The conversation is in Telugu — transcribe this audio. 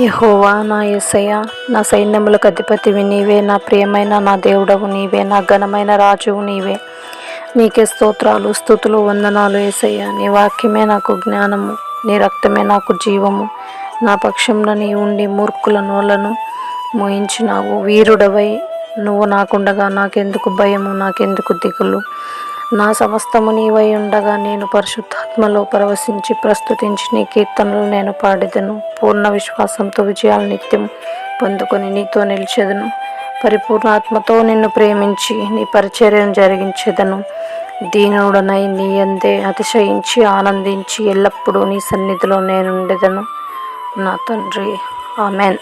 యహోవా నా యేసయ్య నా సైన్యములకు అధిపతివి నీవే నా ప్రియమైన నా దేవుడవు నీవే నా ఘనమైన రాజువు నీవే. నీకే స్తోత్రాలు స్థుతులు వందనాలు యేసయ్య. నీ వాక్యమే నాకు జ్ఞానము నీ రక్తమే నాకు జీవము. నా పక్షంలో నీ ఉండి మూర్ఖుల నోలను మోయించినావు. వీరుడవై నువ్వు నాకుండగా నాకెందుకు భయము నాకెందుకు దిగులు? నా సమస్తము నీవై ఉండగా నేను పరిశుద్ధాత్మలో పరవశించి ప్రస్తుతించి నీ కీర్తనలు నేను పాడేదను. పూర్ణ విశ్వాసంతో విజయాలు నిత్యం పొందుకొని నీతో నిలిచెదను. పరిపూర్ణాత్మతో నిన్ను ప్రేమించి నీ పరిచర్యను జరిగించేదను. దీనుడనై నీ అందే అతిశయించి ఆనందించి ఎల్లప్పుడూ నీ సన్నిధిలో నేనుండెదను నా తండ్రి ఆమెన్.